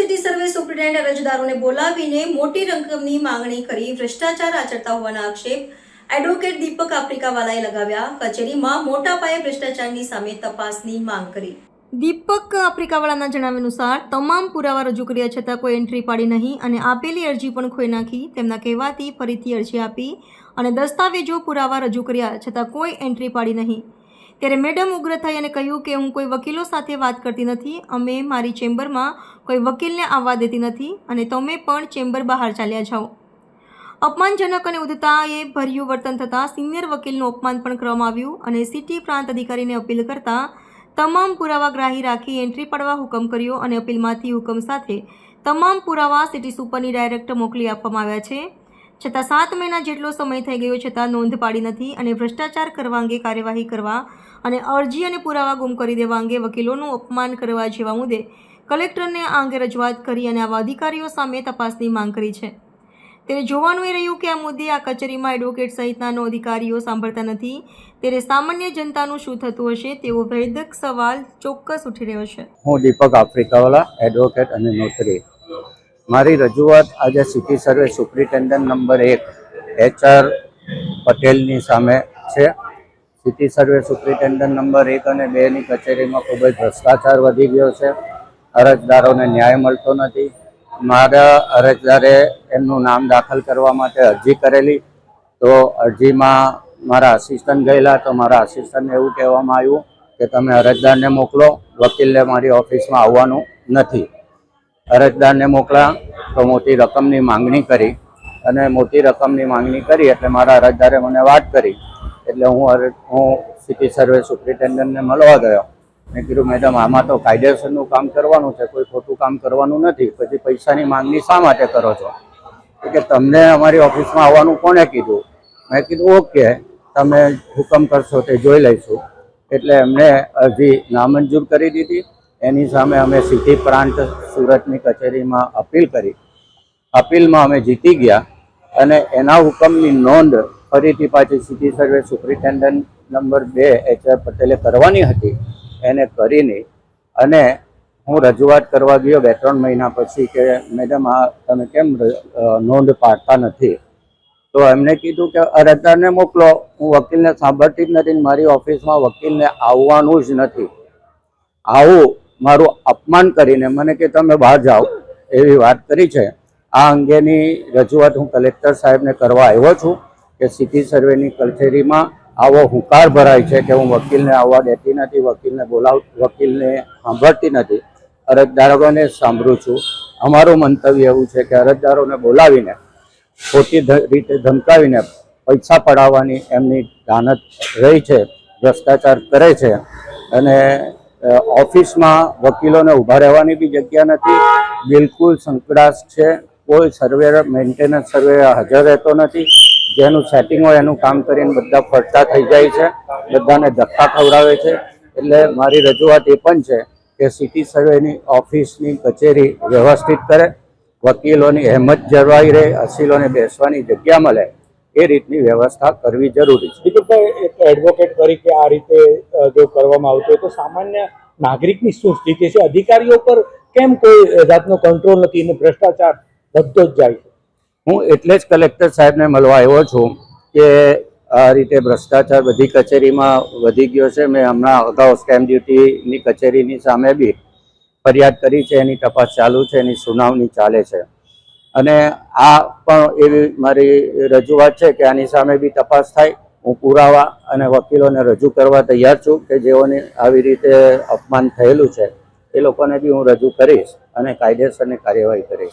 City survey superintendent અરજદારોને બોલાવીને મોટી રકમની માંગણી કરી ભ્રષ્ટાચાર આચરતા હોવાના આક્ષેપ એડવોકેટ દીપક આફ્રિકાવાલાએ લગાવ્યા. કચેરીમાં મોટા પાયે ભ્રષ્ટાચારની સામે તપાસની માંગ કરી. દીપક આફ્રિકાવાળાના જણાવ્યા અનુસાર, તમામ પુરાવા રજૂ કર્યા છતાં કોઈ એન્ટ્રી પાડી નહીં અને આપેલી અરજી પણ ખોઈ નાખી. તેમના કહેવાથી ફરીથી અરજી આપી અને દસ્તાવેજો પુરાવા રજૂ કર્યા છતાં કોઈ એન્ટ્રી પાડી નહીં. ત્યારે મેડમ ઉગ્ર થઈ અને કહ્યું કે હું કોઈ વકીલો સાથે વાત કરતી નથી, અમે મારી ચેમ્બરમાં કોઈ વકીલને આવવા દેતી નથી અને તમે પણ ચેમ્બર બહાર ચાલ્યા જાઓ. અપમાનજનક અને ઉદ્ધતાએ ભર્યું વર્તન થતાં સિનિયર વકીલનું અપમાન પણ કરવામાં આવ્યું અને સિટી પ્રાંત અધિકારીને અપીલ કરતાં તમામ પુરાવા ગ્રાહી રાખી એન્ટ્રી પાડવા હુકમ કર્યો અને અપીલમાંથી હુકમ સાથે તમામ પુરાવા સિટી સુપરની ડાયરેક્ટ મોકલી આપવામાં આવ્યા છે. છતાં સાત મહિના જેટલો સમય થઈ ગયો છતાં નોંધ પાડી નથી અને ભ્રષ્ટાચાર કરવા અંગે કાર્યવાહી કરવા અને અરજી અને પુરાવા ગુમ કરી દેવા અંગે વકીલોનું અપમાન કરવા જેવા મુદ્દે કલેક્ટરને આ અંગે રજૂઆત કરી અને આવા અધિકારીઓ સામે તપાસની માંગ કરી છે. ત્યારે જોવાનું એ રહ્યું કે આ મુદ્દે આ કચેરીમાં એડવોકેટ સહિતનાનો અધિકારીઓ સાંભળતા નથી. ત્યારે સામાન્ય જનતાનું શું થતું હશે તેવો વેદક સવાલ ચોક્કસ ઉઠી રહ્યો છે. હું દીપક આફ્રિકાવાલા, એડવોકેટ અને નોટરી મારી રજૂઆત આજે સિટી સર્વે સુપ્રિન્ટેન્ડન્ટ નંબર એક, એચઆર પટેલની સામે છે. સિટી સર્વે સુપ્રિન્ટેન્ડન્ટ નંબર એક અને બેની કચેરીમાં ખૂબ જ ભ્રષ્ટાચાર વધી ગયો છે. અરજદારોને ન્યાય મળતો નથી. મારા અરજદારે એમનું નામ દાખલ કરવા માટે અરજી કરેલી. તો અરજીમાં મારા આસિસ્ટન્ટ ગયેલા, તો મારા આસિસ્ટન્ટને એવું કહેવામાં આવ્યું કે તમે અરજદારને મોકલો. વકીલને મારી ઓફિસમાં આવવાનું નથી. અરજદારને મોકલા તો મોટી રકમની માંગણી કરી અને મોટી રકમની માંગણી કરી એટલે મારા અરજદારે મને વાત કરી એટલે હું હું સિટી સર્વે સુપ્રિન્ટેન્ડન્ટને મળવા ગયો. મેં કીધું, મેડમ, આમાં તો કાયદેસરનું કામ કરવાનું છે, કોઈ ખોટું કામ કરવાનું નથી, પછી પૈસાની માંગણી શા માટે કરો છો? કે, તમને અમારી ઓફિસમાં આવવાનું કોણે કીધું? મેં કીધું, ઓકે, તમે હુકમ કરશો તે જોઈ લઈશું. એટલે એમને અરજી નામંજૂર કરી દીધી. એની સામે અમે સિટી પ્રાંત સુરતની કચેરીમાં અપીલ કરી. અપીલમાં અમે જીતી ગયા અને એના હુકમની નોંધ ફરીથી પાછી સિટી સર્વે સુપ્રિન્ટેન્ડન્ટ નંબર બે એચ આર પટેલે કરવાની હતી. એને કરીને અને હું રજૂઆત કરવા ગયો બે ત્રણ મહિના પછી કે, મેડમ, આ તમે કેમ નોંધ પાડતા નથી? તો એમને કીધું કે અરજદારને મોકલો. હું વકીલને સાંભળતી જ નથી મારી ઓફિસમાં વકીલને આવવાનું જ નથી. આવું મારું અપમાન કરીને મને કે તમે બહાર જાઓ, એવી વાત કરી છે. આ અંગેની રજૂઆત હું કલેક્ટર સાહેબને કરવા આવ્યો છું કે સિટી સર્વેની કચેરીમાં આવો હુંકાર ભરાય છે કે હું વકીલને આવવા દેતી નથી, વકીલને બોલાવ, વકીલને સાંભળતી નથી. અરજદારોને સાંભળું છું. અમારું મંતવ્ય એવું છે કે અરજદારોને બોલાવીને ખોટી રીતે ધમકાવીને પૈસા પડાવવાની એમની દાનત રહી છે, ભ્રષ્ટાચાર કરે છે. અને ઓફિસમાં વકીલોને ઊભા રહેવાની બી જગ્યા નથી. બિલકુલ સંકડાશ છે. કોઈ સર્વેર મેન્ટેનન્સ સર્વે હાજર રહેતો નથી. જેનું સેટિંગ હોય એનું કામ કરીને બધા ફરતા થઈ જાય છે. બધાને ધક્કા ખવડાવે છે. એટલે મારી રજૂઆત એ પણ છે કે સિટી સર્વેની ઓફિસની કચેરી વ્યવસ્થિત કરે. વકીલોની હેમત જળવાઈ રહે. અસીલોને બેસવાની જગ્યા મળે. એ રીતની વ્યવસ્થા કરવી જરૂરી છે. એક એડવોકેટ તરીકે આ રીતે જો કરવામાં આવતું હોય તો સામાન્ય નાગરિકની શું સ્થિતિ છે? અધિકારીઓ પર કેમ કોઈ જાતનો કંટ્રોલ નથી અને ભ્રષ્ટાચાર વધતો જ જાય છે? હું એટલે જ કલેક્ટર સાહેબને મળવા આવ્યો છું કે આ રીતે ભ્રષ્ટાચાર બધી કચેરીમાં વધી ગયો છે. મેં હમણાં અગાઉ સ્ટેમ્પ ડ્યુટીની કચેરીની સામે બી ફરિયાદ કરી છે. એની તપાસ ચાલુ છે. એની સુનાવણી ચાલે છે. અને આ પણ એવી મારી રજૂઆત છે કે આની સામે બી તપાસ થાય. હું પુરાવા અને વકીલોને રજૂ કરવા તૈયાર છું કે જેઓને આવી રીતે અપમાન થયેલું છે, એ લોકોને બી હું રજૂ કરીશ અને કાયદેસરની કાર્યવાહી કરીશ.